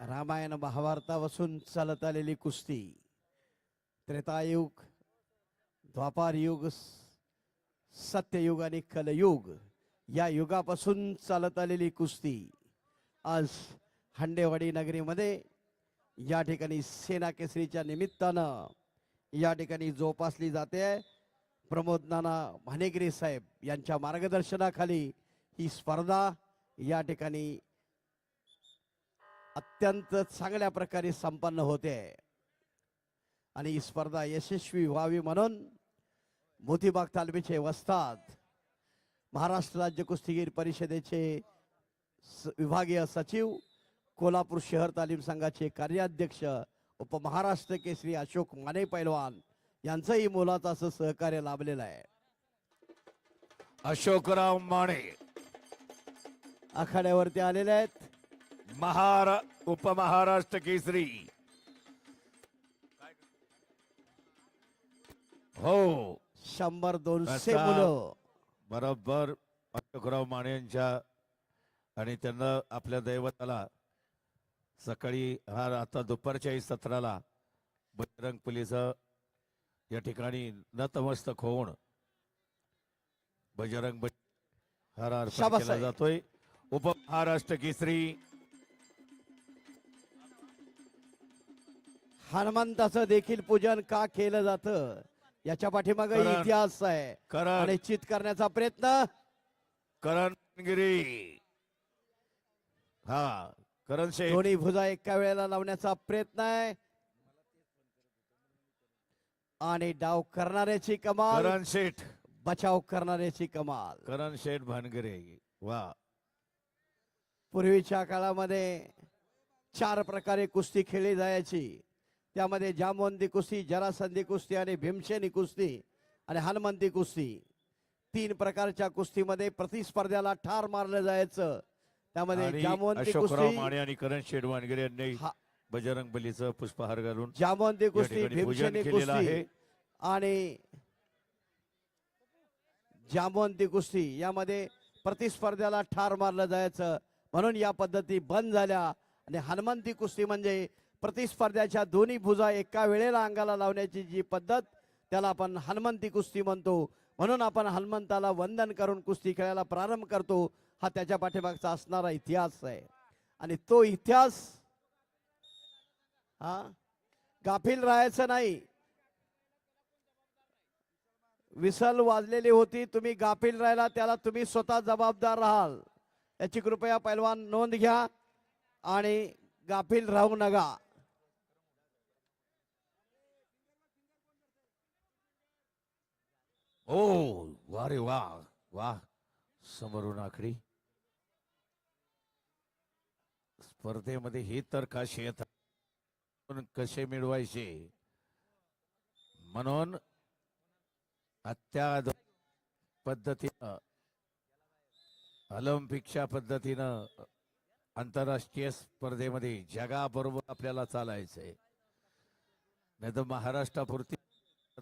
रामायण महाभारतापासून चालत आलेली कुस्ती. त्रेतायुग द्वापारयुग स- सत्ययुग आणि कलयुग या युगापासून चालत आलेली कुस्ती. आज हंडेवाडी नगरीमध्ये या ठिकाणी सेना केसरीच्या निमित्तानं या ठिकाणी जोपासली जाते. प्रमोद नाना भानेगिरी साहेब यांच्या मार्गदर्शनाखाली ही स्पर्धा या ठिकाणी अत्यंत चांगल्या प्रकारे संपन्न होते. आणि ही स्पर्धा यशस्वी व्हावी म्हणून मोतीबाग तालमीचे वस्ताद महाराष्ट्र राज्य कुस्तीगीर परिषदेचे विभागीय सचिव कोल्हापूर शहर तालीम संघाचे कार्याध्यक्ष उपमहाराष्ट्र केसरी अशोक माने पैलवान यांचंही मोलाचं असं सहकार्य लाभलेलं आहे. अशोकराव माने. आखाड्यावरती आलेले आहेत. महारा उपमहाराष्ट्र केसरी. हो. शंभर दोनशे मुलं. बरोबर अशोकराव माने यांच्या आणि त्यांना आपल्या दैवताला. सकाळी हा आता दुपारच्याही सत्राला बजरंग पोलीस या ठिकाणी नतमस्तक होऊन बजरंग बली हार अर्पण शाबास केला आहे. जातोय. उपमहाराष्ट्र केसरी. हनुमंताचं देखील पूजन का केलं जातं? याच्या पाठीमागे करण. इतिहास आहे. करण. निश्चित करण्याचा प्रयत्न? करण गिरी हा करण शेठ. दोन्ही भुजा एका वेळेला लावण्याचा प्रयत्न आहे. आणि डाव करणाऱ्याची कमाल. करण शेठ. बचाव करणाऱ्याची कमाल. करण शेठ भानगिरे. वा. पूर्वीच्या काळामध्ये चार प्रकारे कुस्ती खेळली जायची. त्यामध्ये जामवंती कुस्ती जरासंधी कुस्ती आणि भीमसेनी कुस्ती आणि हनुमंती कुस्ती. तीन प्रकारच्या कुस्तीमध्ये प्रतिस्पर्ध्याला ठार मारलं जायचं. त्यामध्ये जामवंती कुस्ती माने आणि करण शेठ वानगिरे यांनी बजरंग बलीचं पुष्पहार घालून जामवंती कुस्ती भीमसेनी कुस्ती. आणि जामवंती कुस्ती यामध्ये प्रतिस्पर्ध्याला ठार मारलं जायचं. म्हणून या पद्धती बंद झाल्या. आणि हनुमंती कुस्ती म्हणजे प्रतिस्पर्ध्याच्या दोन्ही भुजा एका वेळेला अंगाला लावण्याची जी पद्धत त्याला आपण हनुमंती कुस्ती म्हणतो. म्हणून आपण हनुमंताला वंदन करून कुस्ती खेळायला प्रारंभ करतो. हा त्याच्या पाठीमागचा असणारा इतिहास आहे. आणि तो इतिहास हा गाफील राहायचं नाही. विसल वाजलेली होती तुम्ही गाफील राहिला त्याला तुम्ही स्वतः जबाबदार राहाल. याची कृपया पैलवान नोंद घ्या आणि गाफील राहू नका. ओ वा रे वा वा. समोरून आखडी स्पर्धेमध्ये हे तर खासियत येत पण कसे मिळवायचे? म्हणून अत्याध पद्धतीनं ऑलिम्पिकच्या पद्धतीनं आंतरराष्ट्रीय स्पर्धेमध्ये जगाबरोबर आपल्याला चालायचंय. नाही तर महाराष्ट्रापुरती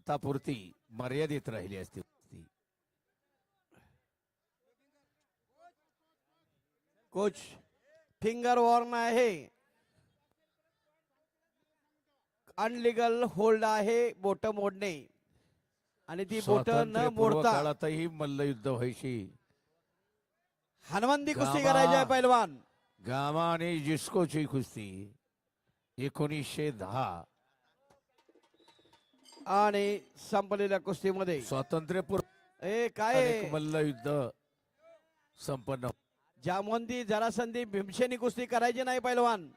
भारतापुरती मर्यादित राहिली असती. कोच फिंगर वॉर्न आहे. अनलिगल होल्ड आहे बोट मोडणे. आणि ती बोट न स्वातंत्र्यपूर्व मोडता काळातही मल्लयुद्ध व्हायची. हनुमंती कुस्ती. करायची आहे पैलवान. गामा आणि जिस्कोची कुस्ती एकोणीसशे दहा. आणि संपलेल्या कुस्तीमध्ये. स्वातंत्र्यपूर्व ए काय? अनेक मल्लयुद्ध संपन्न. जामवंती जरासंधी भीमसेनी कुस्ती करायची नाही पैलवान.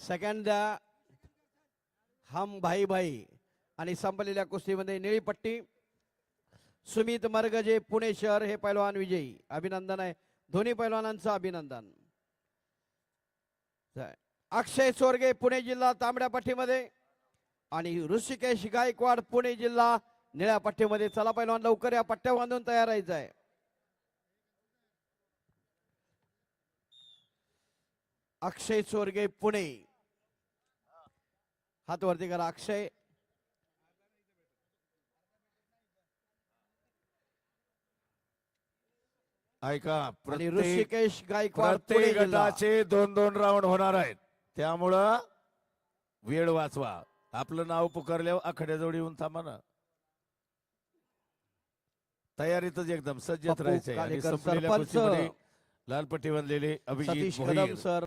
सेकंड हम भाई भाई आणि संपलेल्या कुस्तीमध्ये निळी पट्टी. सुमित मरगजे पुणे शहर हे पैलवान विजयी. अभिनंदन आहे. दोन्ही पैलवानांचं अभिनंदन. अक्षय चोरगे पुणे जिल्हा तांबड्या पट्टीमध्ये. आणि ऋषिकेश गायकवाड पुणे जिल्हा निळ्या पट्टीमध्ये. चला पैलवान लवकर या पट्ट्या बांधून तयार आहे अक्षय चोरगे पुणे. हात वरती करा अक्षय. ऐका ऋषिकेश गायकवाड पुणे प्रत्येक. गटाचे दोन दोन राऊंड होणार आहेत. त्यामुळं वेळ वाचवा. आपलं नाव पुकारल्यावर आखड्याजवळ येऊन थांबा ना. तयारीतच एकदम सज्जत पप्पू राहायचंय. आणि कालेकर संपलेल्या सरपंच. कुस्तीमध्ये लाल पट्टी बांधलेले अभिजित सर.